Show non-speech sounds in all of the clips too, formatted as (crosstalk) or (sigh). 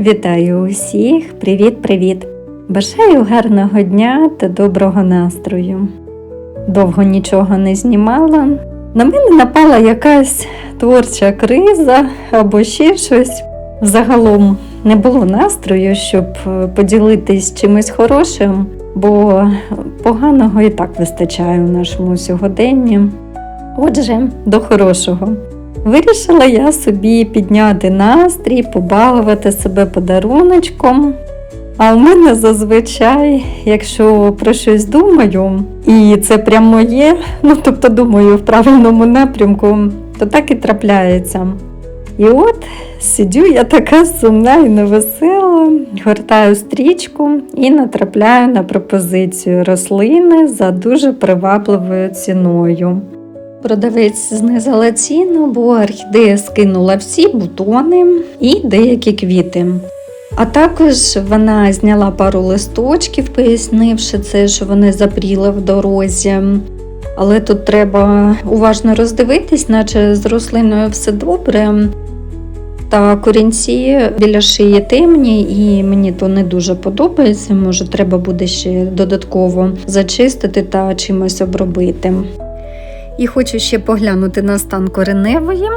Вітаю усіх! Привіт-привіт! Бажаю гарного дня та доброго настрою. Довго нічого не знімала. На мене напала якась творча криза або ще щось. Загалом не було настрою, щоб е, поділитись чимось хорошим, бо поганого і так вистачає у нашому сьогоденні. Отже, до хорошого. Вирішила я собі підняти настрій, побалувати себе подаруночком. А в мене зазвичай, якщо про щось думаю, і це прямо моє, ну тобто думаю в правильному напрямку, то так і трапляється. І от сидю я така сумна і невесела, гортаю стрічку і натрапляю на пропозицію рослини за дуже привабливою ціною. Продавець знизила ціну, бо орхідея скинула всі бутони і деякі квіти. А також вона зняла пару листочків, пояснивши це, що вони запріли в дорозі. Але тут треба уважно роздивитись, наче з рослиною все добре. Та корінці біля шиї темні, і мені то не дуже подобається. Може, треба буде ще додатково зачистити та чимось обробити. І хочу ще поглянути на стан кореневої.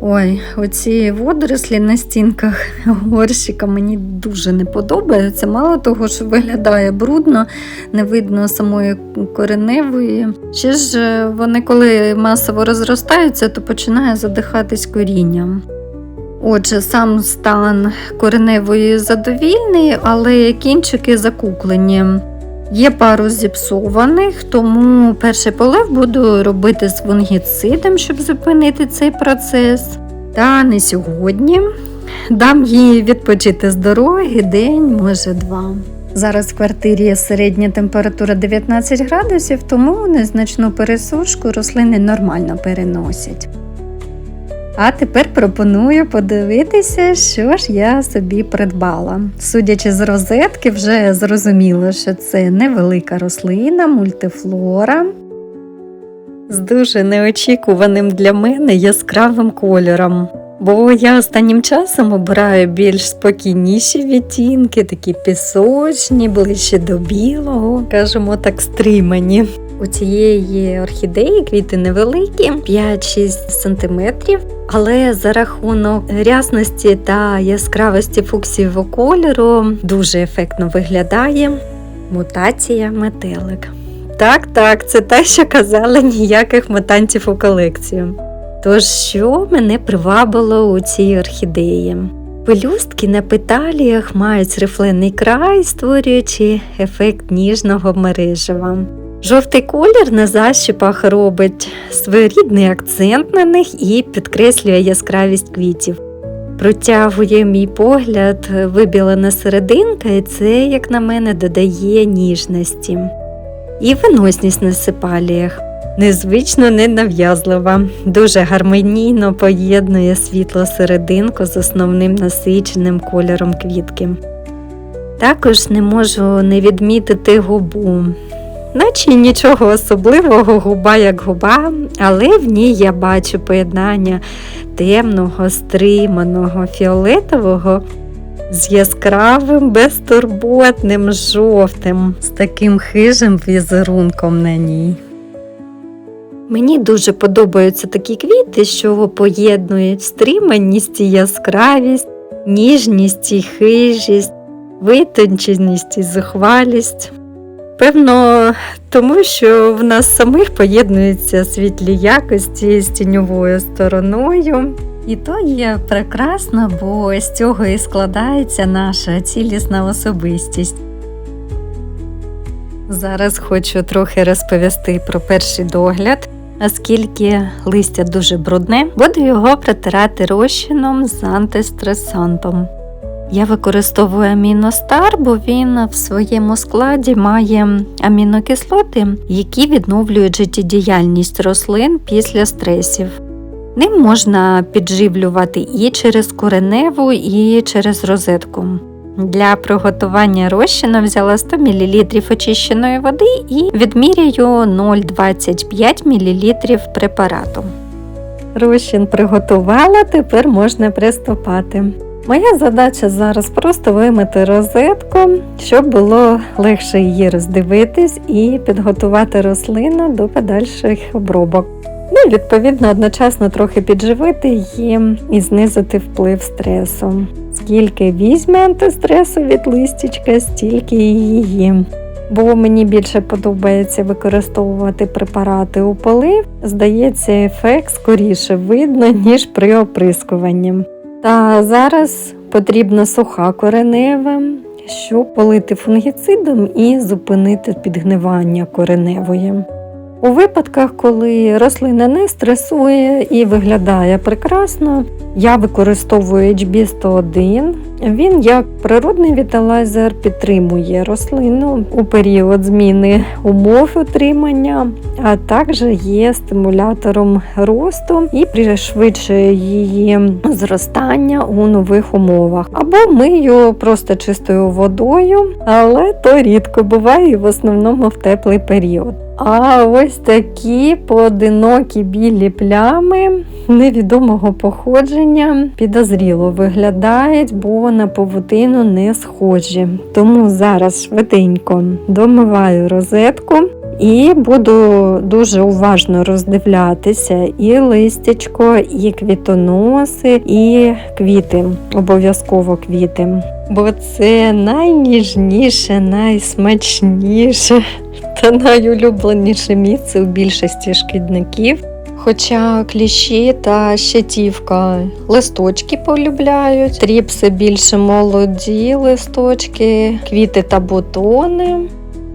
Ой, оці водорослі на стінках горщика мені дуже не подобаються. Мало того, що виглядає брудно, не видно самої кореневої. Ще ж е, вони, коли масово розростаються, то починає задихатись корінням. Отже, сам стан кореневої задовільний, але кінчики закуклені. Є пару зіпсованих, тому перший полив буду робити з фунгіцидом, щоб зупинити цей процес. Та не сьогодні. Дам їй відпочити з дороги день, може два. Зараз в квартирі середня температура 19 градусів, тому незначну пересушку рослини нормально переносять. А тепер пропоную подивитися, що ж я собі придбала. Судячи з розетки, вже зрозуміло, що це невелика рослина, мультифлора з дуже неочікуваним для мене яскравим кольором. Бо я останнім часом обираю більш спокійніші відтінки, такі пісочні, ближче до білого, кажемо так, стримані. У цієї орхідеї квіти невеликі, 5-6 см, але за рахунок рясності та яскравості фуксівого кольору дуже ефектно виглядає мутація метелик. Так, так, це те, що казали ніяких мутантів у колекцію. Тож, що мене привабило у цій орхідеї? Пелюстки на петаліях мають рифлений край, створюючи ефект ніжного мережева. Жовтий колір на защіпах робить своєрідний акцент на них і підкреслює яскравість квітів. Протягує мій погляд вибілена серединка, і це, як на мене, додає ніжності. І виносність на сепаліях. Незвично ненав'язлива, дуже гармонійно поєднує світло серединку з основним насиченим кольором квітки. Також не можу не відмітити губу. Наче нічого особливого, губа як губа, але в ній я бачу поєднання темного, стриманого, фіолетового з яскравим, безтурботним жовтим, з таким хижим візерунком на ній. Мені дуже подобаються такі квіти, що поєднують стриманість і яскравість, ніжність і хижість, витонченість і зухвалість. Певно, тому що в нас самих поєднуються світлі якості з тіньовою стороною. І то є прекрасно, бо з цього і складається наша цілісна особистість. Зараз хочу трохи розповісти про перший догляд, оскільки листя дуже брудне, буду його протирати розчином з антистресантом. Я використовую аміностар, бо він в своєму складі має амінокислоти, які відновлюють життєдіяльність рослин після стресів. Ним можна підживлювати і через кореневу, і через розетку. Для приготування розчину взяла 100 мл очищеної води і відміряю 0,25 мл препарату. Розчин приготувала, тепер можна приступати. Моя задача зараз просто вимити розетку, щоб було легше її роздивитись і підготувати рослину до подальших обробок. Ну і відповідно одночасно трохи підживити її і знизити вплив стресу. Скільки візьме антистресу від листячка, стільки її. Бо мені більше подобається використовувати препарати у полив, здається, ефект скоріше видно, ніж при оприскуванні. Та зараз потрібна суха коренева, щоб полити фунгіцидом і зупинити підгнивання кореневої. У випадках, коли рослина не стресує і виглядає прекрасно, я використовую HB101. Він як природний віталайзер підтримує рослину у період зміни умов утримання, а також є стимулятором росту і пришвидшує її зростання у нових умовах. Або мию просто чистою водою, але то рідко буває в основному в теплий період. А ось такі поодинокі білі плями невідомого походження підозріло виглядають, бо на павутину не схожі. Тому зараз швиденько домиваю розетку. І буду дуже уважно роздивлятися і листячко, і квітоноси, і квіти, обов'язково квіти. Бо це найніжніше, найсмачніше та найулюбленіше місце у більшості шкідників. Хоча кліщі та щитівка листочки полюбляють, тріпси більше молоді листочки, квіти та бутони.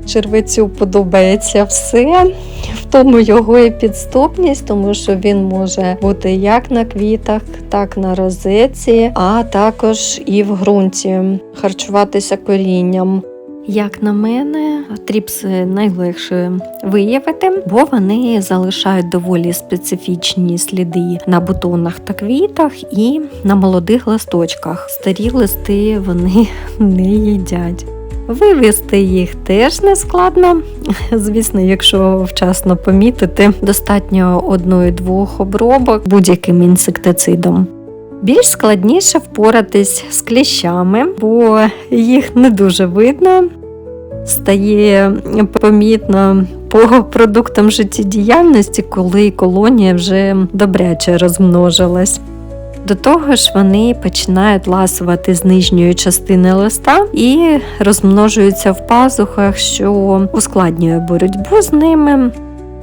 Червицю подобається все, в тому його і підступність, тому що він може бути як на квітах, так на розетці, а також і в ґрунті, харчуватися корінням. Як на мене, тріпси найлегше виявити, бо вони залишають доволі специфічні сліди на бутонах та квітах і на молодих листочках. Старі листи вони (laughs) не їдять. Вивести їх теж не складно. Звісно, якщо вчасно помітити, достатньо одної-двох обробок будь-яким інсектицидом. Більш складніше впоратись з кліщами, бо їх не дуже видно. Стає помітно по продуктам життєдіяльності, коли колонія вже добряче розмножилась. До того ж, вони починають ласувати з нижньої частини листа і розмножуються в пазухах, що ускладнює боротьбу з ними.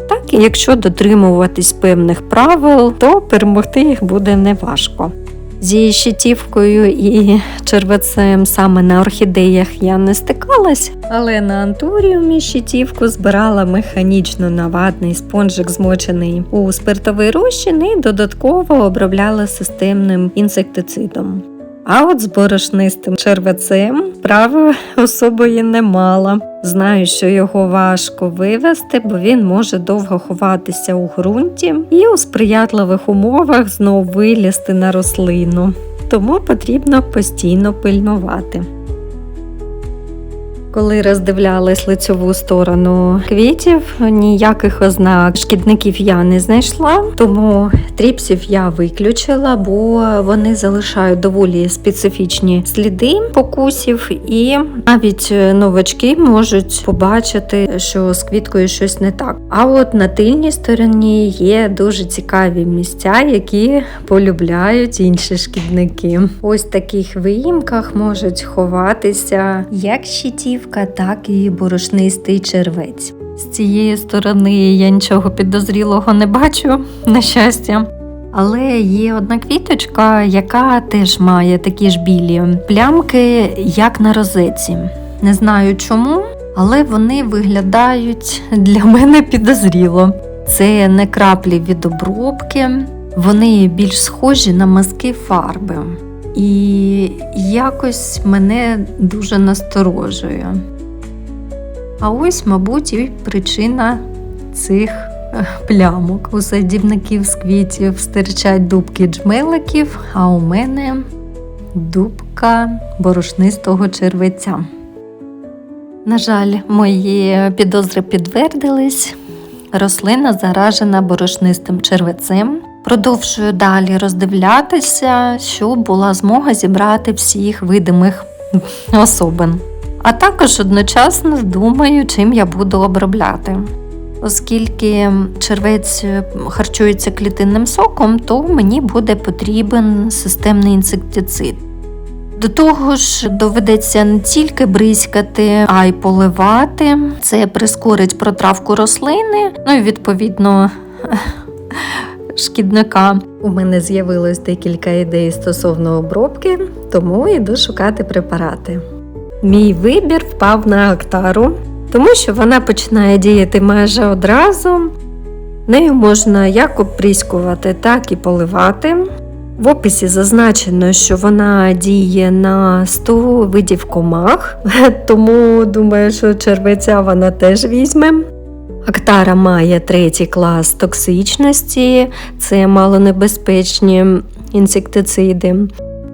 Так, і якщо дотримуватись певних правил, то перемогти їх буде неважко. Зі щитівкою і червецем саме на орхідеях я не стикалась, але на антуріумі щитівку збирала механічно навадний спонжик, змочений у спиртовий розчин і додатково обробляла системним інсектицидом. А от з борошнистим червецем справи особої не мала. Знаю, що його важко вивести, бо він може довго ховатися у ґрунті і у сприятливих умовах знову вилізти на рослину. Тому потрібно постійно пильнувати. Коли роздивлялись лицьову сторону квітів, ніяких ознак шкідників я не знайшла, тому тріпсів я виключила, бо вони залишають доволі специфічні сліди покусів, і навіть новачки можуть побачити, що з квіткою щось не так. А от на тильній стороні є дуже цікаві місця, які полюбляють інші шкідники. Ось таких виїмках можуть ховатися як щитів так і борошнистий червець. З цієї сторони я нічого підозрілого не бачу, на щастя. Але є одна квіточка, яка теж має такі ж білі плямки, як на розеці. Не знаю чому, але вони виглядають для мене підозріло. Це не краплі від обробки, вони більш схожі на мазки фарби. І якось мене дуже насторожує. А ось, мабуть, і причина цих е, плямок. У садівників з квітів стирчать дубки джмеликів, а у мене дубка борошнистого червеця. На жаль, мої підозри підтвердились. Рослина заражена борошнистим червецем. Продовжую далі роздивлятися, щоб була змога зібрати всіх видимих особин. А також одночасно думаю, чим я буду обробляти. Оскільки червець харчується клітинним соком, то мені буде потрібен системний інсектицид. До того ж, доведеться не тільки бризкати, а й поливати. Це прискорить протравку рослини, ну і відповідно шкідника. У мене з'явилось декілька ідей стосовно обробки, тому йду шукати препарати. Мій вибір впав на актару, тому що вона починає діяти майже одразу. Нею можна як опріскувати, так і поливати. В описі зазначено, що вона діє на 100 видів комах, (laughs) тому думаю, що червеця вона теж візьме. Актара має третій клас токсичності, це малонебезпечні інсектициди.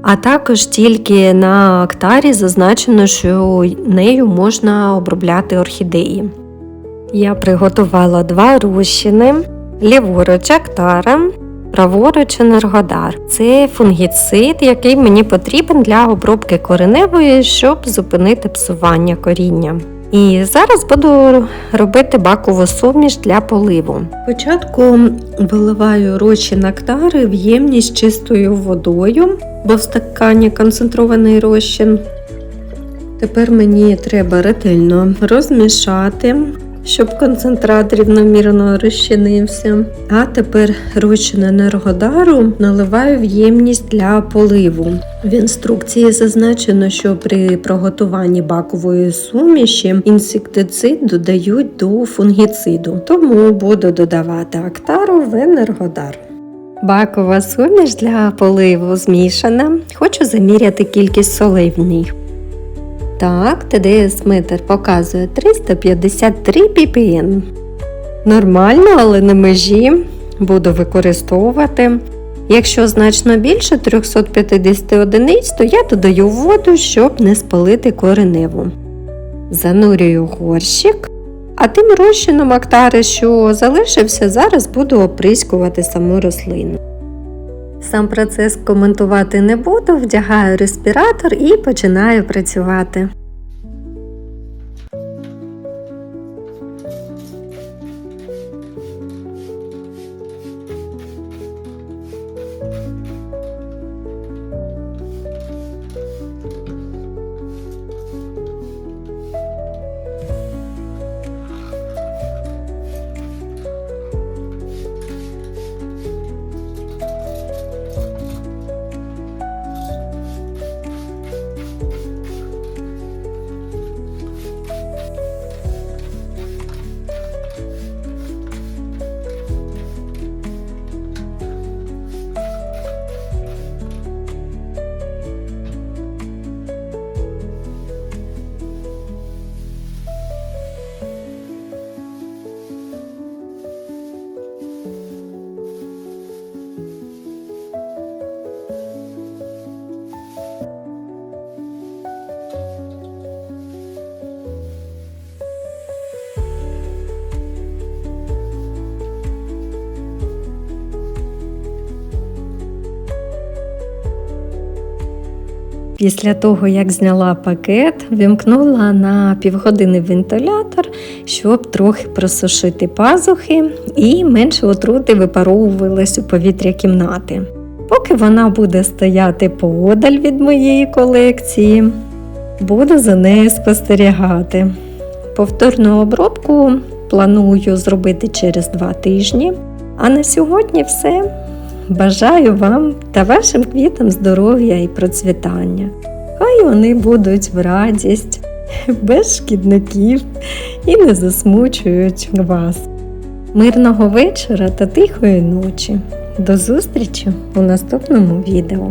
А також тільки на актарі зазначено, що нею можна обробляти орхідеї. Я приготувала два розчини, ліворуч актара, праворуч енергодар. Це фунгіцид, який мені потрібен для обробки кореневої, щоб зупинити псування коріння. І зараз буду робити бакову суміш для поливу. Спочатку виливаю рочі нектари в ємність чистою водою, бо в стакані концентрований розчин. Тепер мені треба ретельно розмішати, щоб концентрат рівномірно розчинився. А тепер розчин енергодару наливаю в ємність для поливу. В інструкції зазначено, що при приготуванні бакової суміші інсектицид додають до фунгіциду, тому буду додавати актару в енергодар. Бакова суміш для поливу змішана. Хочу заміряти кількість солей в ній. Так, ТДС метр показує 353 ppm. Нормально, але на межі буду використовувати. Якщо значно більше 350 одиниць, то я додаю воду, щоб не спалити кореневу. Занурюю горщик, а тим розчином актари, що залишився, зараз буду оприскувати саму рослину. Сам процес коментувати не буду, вдягаю респіратор і починаю працювати. Після того, як зняла пакет, вімкнула на півгодини вентилятор, щоб трохи просушити пазухи і менше отрути випаровувалась у повітря кімнати. Поки вона буде стояти поодаль від моєї колекції, буду за нею спостерігати. Повторну обробку планую зробити через два тижні. А на сьогодні все. Бажаю вам та вашим квітам здоров'я і процвітання. Хай вони будуть в радість, (laughs) без шкідників і не засмучують вас. Мирного вечора та тихої ночі. До зустрічі у наступному відео.